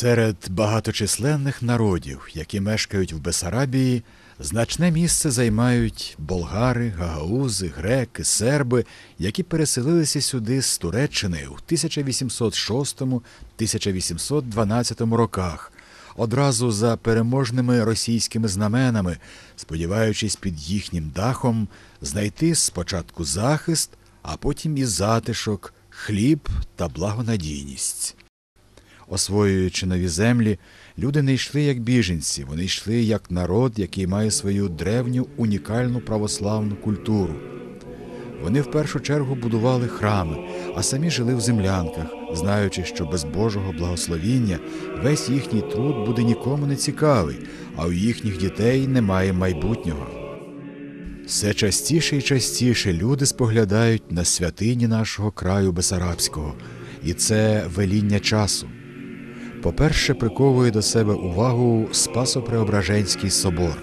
Серед багаточисленних народів, які мешкають в Бесарабії, значне місце займають болгари, гагаузи, греки, серби, які переселилися сюди з Туреччини у 1806-1812 роках, одразу за переможними російськими знаменами, сподіваючись під їхнім дахом знайти спочатку захист, а потім і затишок, хліб та благонадійність. Освоюючи нові землі, люди не йшли як біженці, вони йшли як народ, який має свою древню унікальну православну культуру. Вони в першу чергу будували храми, а самі жили в землянках, знаючи, що без Божого благословіння весь їхній труд буде нікому не цікавий, а у їхніх дітей немає майбутнього. Все частіше і частіше люди споглядають на святині нашого краю Бесарабського, і це веління часу. По-перше, приковує до себе увагу Спасо-Преображенський собор.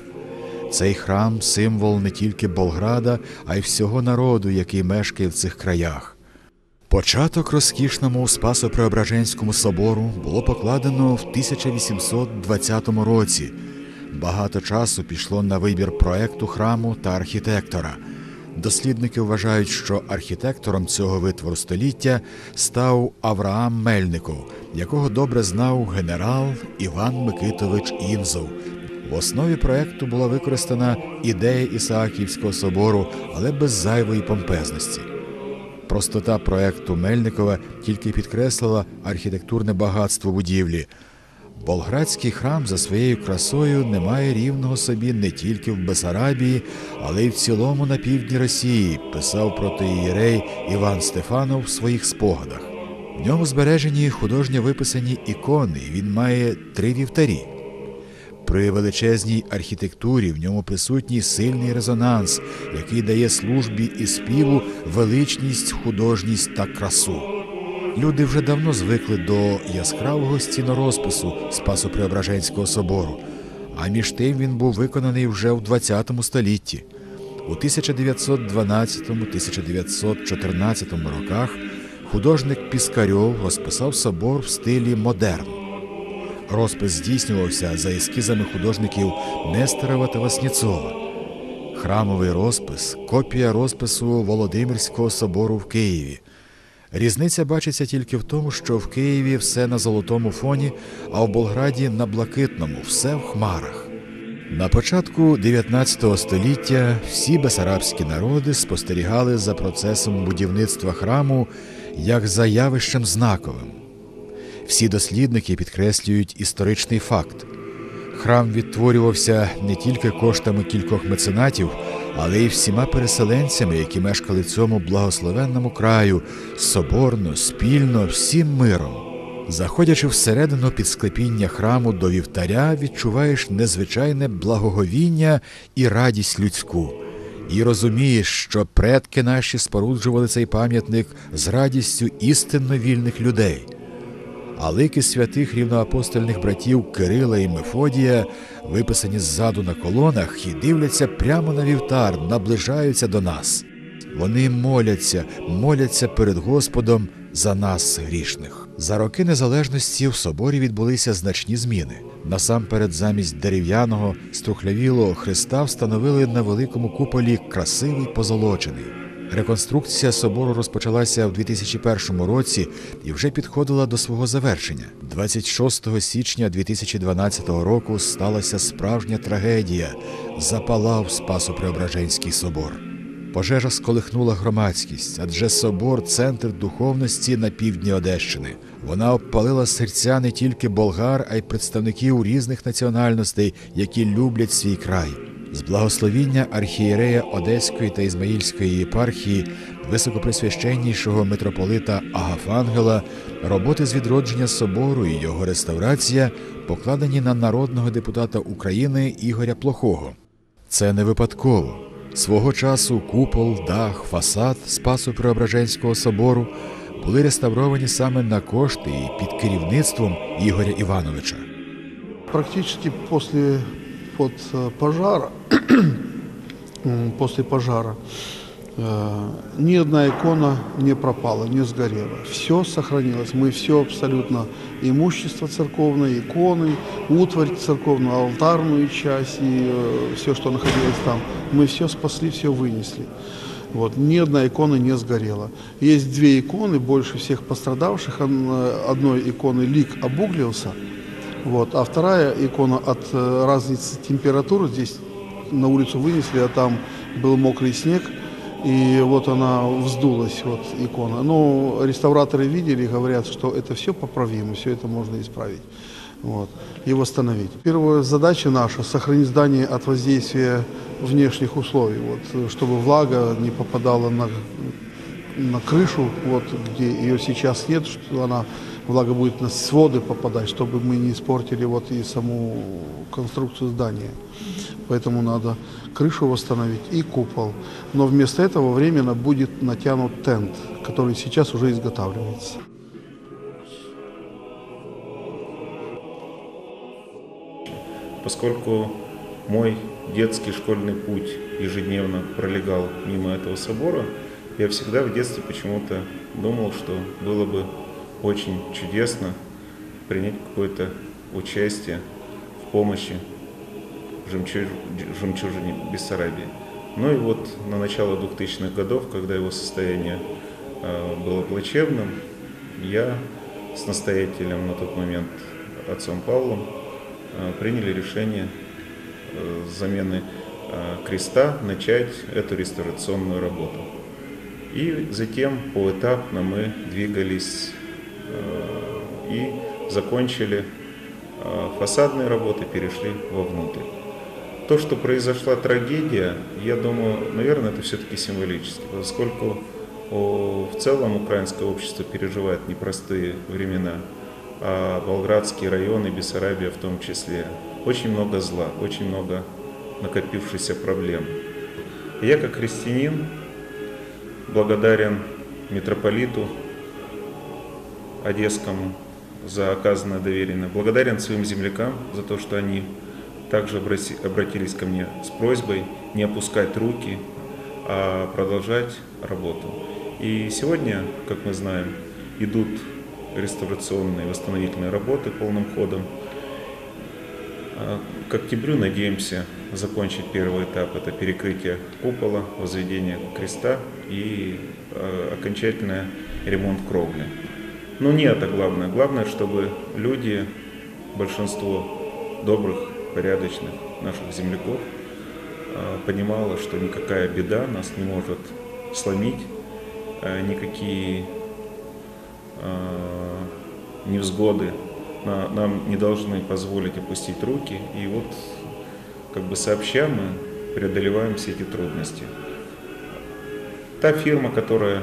Цей храм символ не тільки Болграда, а й всього народу, який мешкає в цих краях. Початок розкішному Спасо-Преображенському собору було покладено в 1820 році. Багато часу пішло на вибір проекту храму та архітектора. Дослідники вважають, що архітектором цього витвору століття став Авраам Мельников, якого добре знав генерал Іван Микитович Інзов. В основі проекту була використана ідея Ісааківського собору, але без зайвої помпезності. Простота проекту Мельникова тільки підкреслила архітектурне багатство будівлі. Болградський храм за своєю красою не має рівного собі не тільки в Бесарабії, але й в цілому на півдні Росії, писав протиєрей Іван Стефанов в своїх спогадах. В ньому збережені художньо виписані ікони, він має три вівтарі. При величезній архітектурі в ньому присутній сильний резонанс, який дає службі і співу величність, художність та красу. Люди вже давно звикли до яскравого стінорозпису Спасо-Преображенського собору, а між тим він був виконаний вже в ХХ столітті. У 1912-1914 роках художник Піскарьов розписав собор в стилі модерн. Розпис здійснювався за ескізами художників Нестерова та Васніцова. Храмовий розпис копія розпису Володимирського собору в Києві. Різниця бачиться тільки в тому, що в Києві все на золотому фоні, а в Болграді на блакитному, все в хмарах. На початку 19 століття всі бесарабські народи спостерігали за процесом будівництва храму як за явищем знаковим. Всі дослідники підкреслюють історичний факт. Храм відтворювався не тільки коштами кількох меценатів, але й всіма переселенцями, які мешкали в цьому благословенному краю, соборно, спільно, всім миром. Заходячи всередину під склепіння храму до вівтаря, відчуваєш незвичайне благоговіння і радість людську, і розумієш, що предки наші споруджували цей пам'ятник з радістю істинно вільних людей. А лики святих рівноапостольних братів Кирила і Мефодія, виписані ззаду на колонах, і дивляться прямо на вівтар, наближаються до нас. Вони моляться, моляться перед Господом за нас, грішних. За роки незалежності в соборі відбулися значні зміни. Насамперед, замість дерев'яного струхлявілого Христа встановили на великому куполі красивий позолочений. Реконструкція собору розпочалася в 2001 році і вже підходила до свого завершення. 26 січня 2012 року сталася справжня трагедія. Запалав Спасо-Преображенський собор. Пожежа сколихнула громадськість, адже собор центр духовності на півдні Одещини. Вона обпалила серця не тільки болгар, а й представників різних національностей, які люблять свій край. З благословіння архієрея Одеської та Ізмаїльської єпархії, високоприсвященнішого митрополита Агафангела, роботи з відродження собору і його реставрація покладені на народного депутата України Ігоря Плохого. Це не випадково. Свого часу купол, дах, фасад Спасу Преображенського собору були реставровані саме на кошти і під керівництвом Ігоря Івановича. Практически после вот, э, пожара, м, после пожара Э, ни одна икона не пропала, не сгорела. Все сохранилось. Мы все абсолютно, имущество церковное, иконы, утварь церковную, алтарную часть и э, все, что находилось там, мы все спасли, все вынесли. Вот, ни одна икона не сгорела. Есть две иконы, больше всех пострадавших. Одной иконы лик обуглился, вот, а вторая икона от э, разницы температуры, здесь на улицу вынесли, а там был мокрый снег – и вот она вздулась, вот икона. Но реставраторы видели и говорят, что это все поправимо, все это можно исправить вот, и восстановить. Первая задача наша – сохранить здание от воздействия внешних условий, вот, чтобы влага не попадала на, на крышу, вот, где ее сейчас нет, что она влага будет на своды попадать, чтобы мы не испортили вот и саму конструкцию здания. Поэтому надо крышу восстановить и купол. Но вместо этого временно будет натянут тент, который сейчас уже изготавливается. Поскольку мой детский школьный путь ежедневно пролегал мимо этого собора, я всегда в детстве почему-то думал, что было бы очень чудесно принять какое-то участие в помощи жемчуж... жемчужине Бессарабии. Ну и вот на начало 2000-х годов, когда его состояние э, было плачевным, я с настоятелем на тот момент отцом Павлом э, приняли решение э, замены креста начать эту реставрационную работу. И затем поэтапно мы двигались и закончили э, фасадные работы, перешли вовнутрь то, что произошла трагедия, я думаю, наверное, это все-таки символически, поскольку в целом украинское общество переживает непростые времена, а Болградский район и Бессарабия в том числе. Очень много зла, очень много накопившихся проблем. Я как христианин благодарен митрополиту Одесскому за оказанное доверие, благодарен своим землякам за то, что они также обратились ко мне с просьбой не опускать руки, а продолжать работу. И сегодня, как мы знаем, идут реставрационные восстановительные работы полным ходом. А к октябрю надеемся закончить первый этап, это перекрытие купола, возведение креста и а, окончательный ремонт кровли. Но не это главное. Главное, чтобы люди, большинство добрых порядочных наших земляков а, понимала, что никакая беда нас не может сломить, а, никакие а, невзгоды нам не должны позволить опустить руки. И вот как бы сообща мы преодолеваем все эти трудности. Та фирма, которая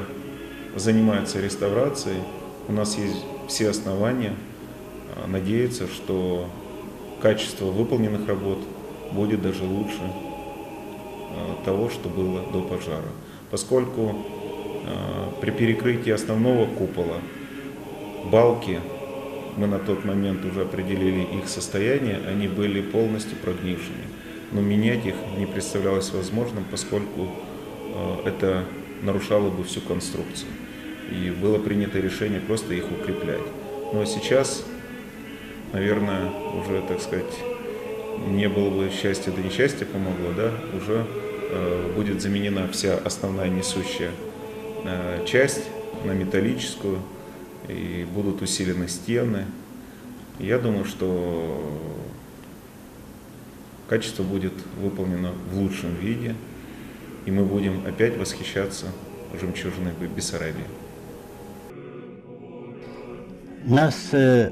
занимается реставрацией, у нас есть все основания надеяться, что качество выполненных работ будет даже лучше э, того, что было до пожара. Поскольку э, при перекрытии основного купола балки, мы на тот момент уже определили их состояние, они были полностью прогнившими. Но менять их не представлялось возможным, поскольку это нарушало бы всю конструкцию. И было принято решение просто их укреплять. Но сейчас наверное, уже, так сказать, не было бы счастья, да несчастье помогло, да, уже э, будет заменена вся основная несущая э, часть на металлическую, и будут усилены стены. Я думаю, что качество будет выполнено в лучшем виде, и мы будем опять восхищаться жемчужиной Бессарабии. Нас э,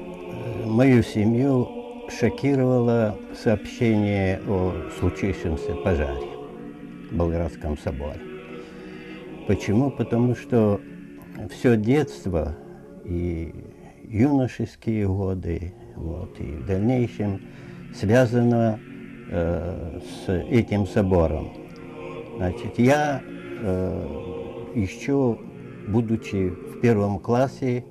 мою семью шокировало сообщение о случившемся пожаре в Болградском соборе. Почему? Потому что все детство и юношеские годы, вот, и в дальнейшем связано э, с этим собором. Значит, я э, еще, будучи в первом классе,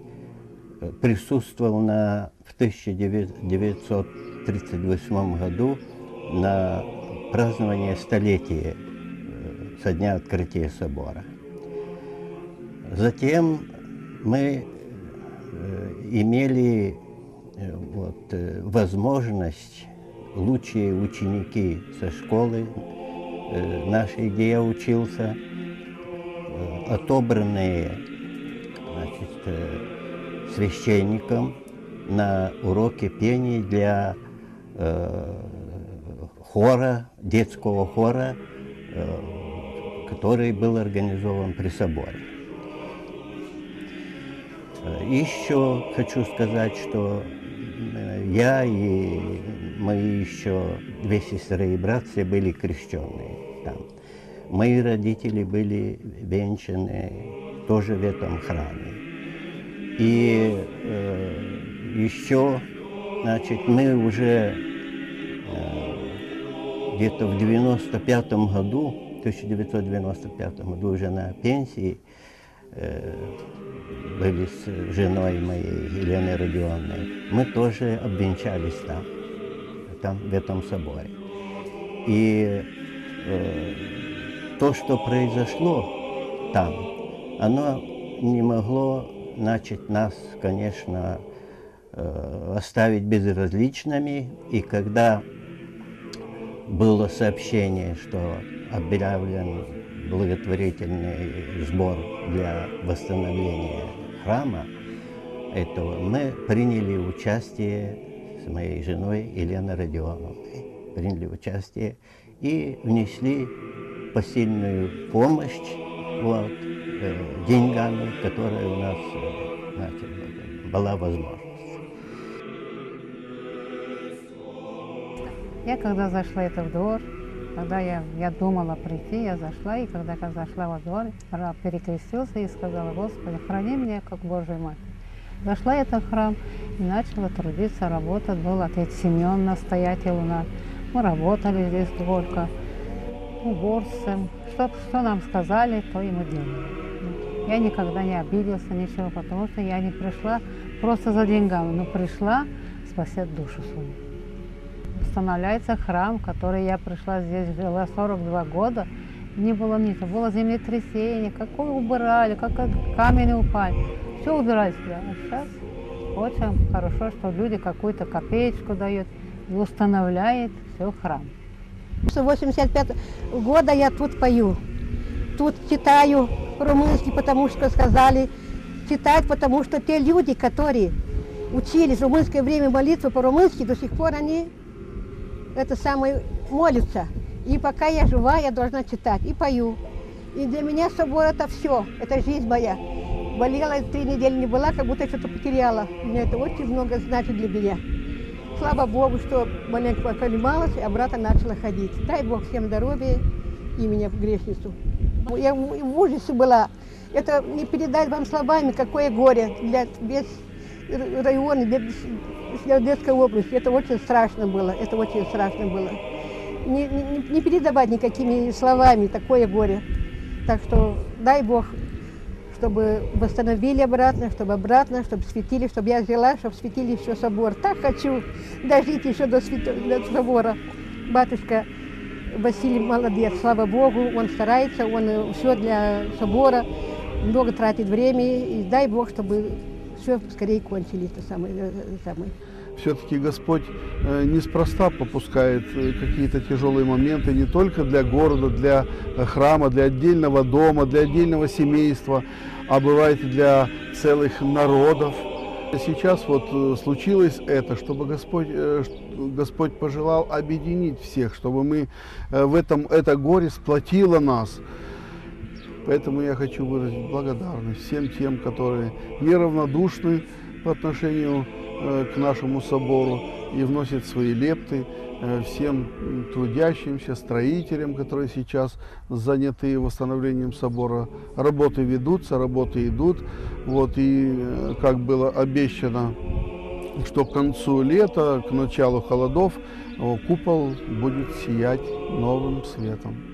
присутствовал на, в 1938 году на празднование столетия э, со дня открытия собора. Затем мы э, имели э, вот, возможность, лучшие ученики со школы нашей, где я учился, отобранные значит, священником на уроки пения для хора, детского хора, который был организован при соборе. Еще хочу сказать, что э, я и мои еще две сестры и братья были крещенные там. Мои родители были венчаны тоже в этом храме. И э, еще, значит, мы уже э, где-то в 95 году, 1995 году уже на пенсии, э, были с женой моей, Еленой Родионовной, мы тоже обвенчались там, там, в этом соборе. И э, то, что произошло там, оно не могло начать нас, конечно, э, оставить безразличными. И когда было сообщение, что объявлен благотворительный сбор для восстановления храма этого, мы приняли участие с моей женой Еленой Родионовной. Приняли участие и внесли посильную помощь вот, деньгами, которые у нас э, значит, была возможность. Я когда зашла это в двор, когда я, я думала прийти, я зашла, и когда я зашла во двор, раб перекрестился и сказала, Господи, храни меня, как Божий Мать. Зашла я в храм и начала трудиться, работать. Был отец Семен, настоятель у нас. Мы работали здесь сколько, уборцем. Что, что нам сказали, то и мы делали. Я никогда не обиделся, ничего, потому что я не пришла просто за деньгами, но пришла спасать душу свою восстанавливается храм, который я пришла здесь, жила 42 года. Не было ничего, было землетрясение, какое убирали, как камень упали. Все убирали сюда. А сейчас очень хорошо, что люди какую-то копеечку дают и устанавливает все храм. С 85 года я тут пою. Тут читаю по-румынски, потому что сказали читать, потому что те люди, которые учились в румынское время молитвы по-румынски, до сих пор они это самое, молится. И пока я жива, я должна читать. И пою. И для меня собор это все, это жизнь моя. Болела, три недели не была, как будто что-то потеряла. Меня это очень много значит для меня. Слава Богу, что маленько понималась, и обратно начала ходить. Дай Бог всем здоровья и меня в грешницу. Я в ужасе была. Это не передать вам словами, какое горе для весь район, Детской области. Это очень страшно было, это очень страшно было. Не, не, не передавать никакими словами такое горе. Так что дай Бог, чтобы восстановили обратно, чтобы обратно, чтобы светили, чтобы я взяла, чтобы светили еще собор. Так хочу дожить еще до, свят... до собора. Батюшка Василий молодец, слава Богу, он старается, он все для собора, много тратит времени. И дай Бог, чтобы все скорее кончили это самое. Э, самое. Все-таки Господь э, неспроста попускает э, какие-то тяжелые моменты не только для города, для храма, для отдельного дома, для отдельного семейства, а бывает и для целых народов. Сейчас вот случилось это, чтобы Господь, Господь пожелал объединить всех, чтобы мы в этом, это горе сплотило нас. Поэтому я хочу выразить благодарность всем тем, которые неравнодушны по отношению э, к нашему собору и вносят свои лепты, э, всем трудящимся, строителям, которые сейчас заняты восстановлением собора. Работы ведутся, работы идут. Вот, и э, как было обещано, что к концу лета, к началу холодов, купол будет сиять новым светом.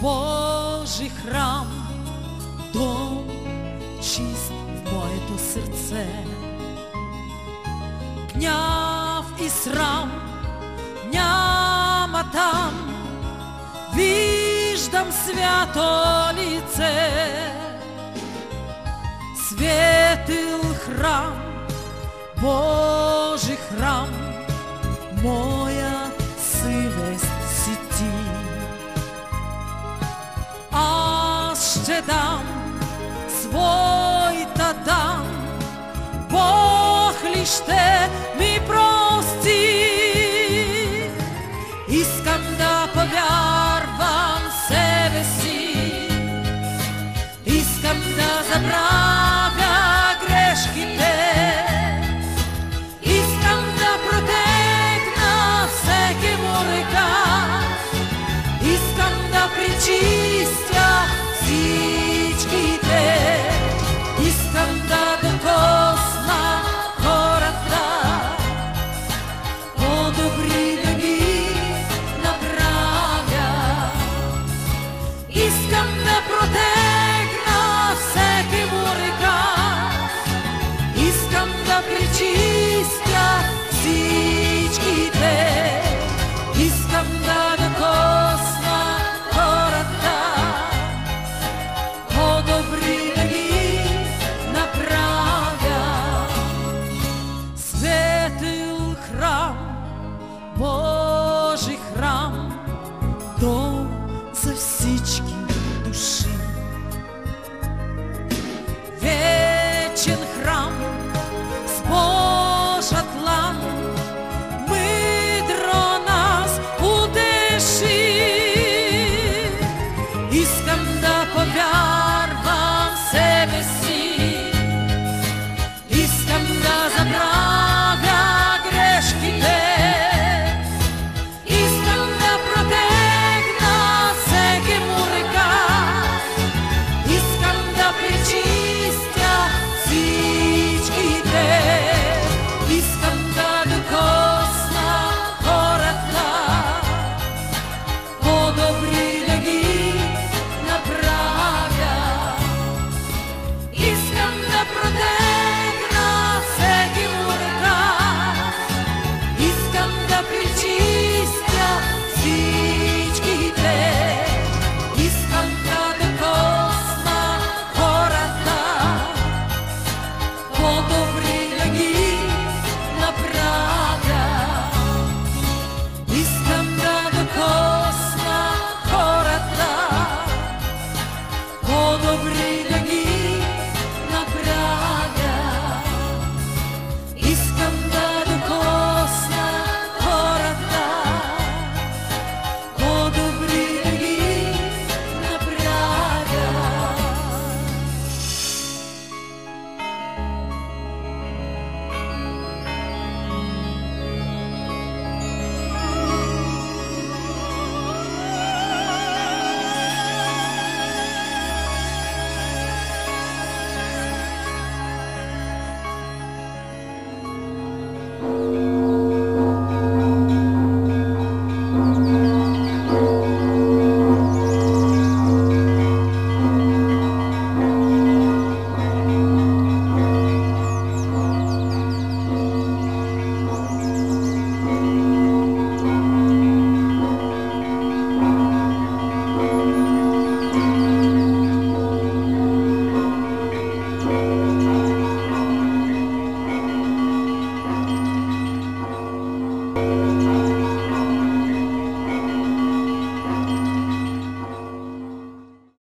Божий храм, дом чист в моето сърце. Гняв и срам там, виждам свято лице. Светил храм, Божий храм, моя Аз ще дам своята дам, Бог ли ще вечен храм.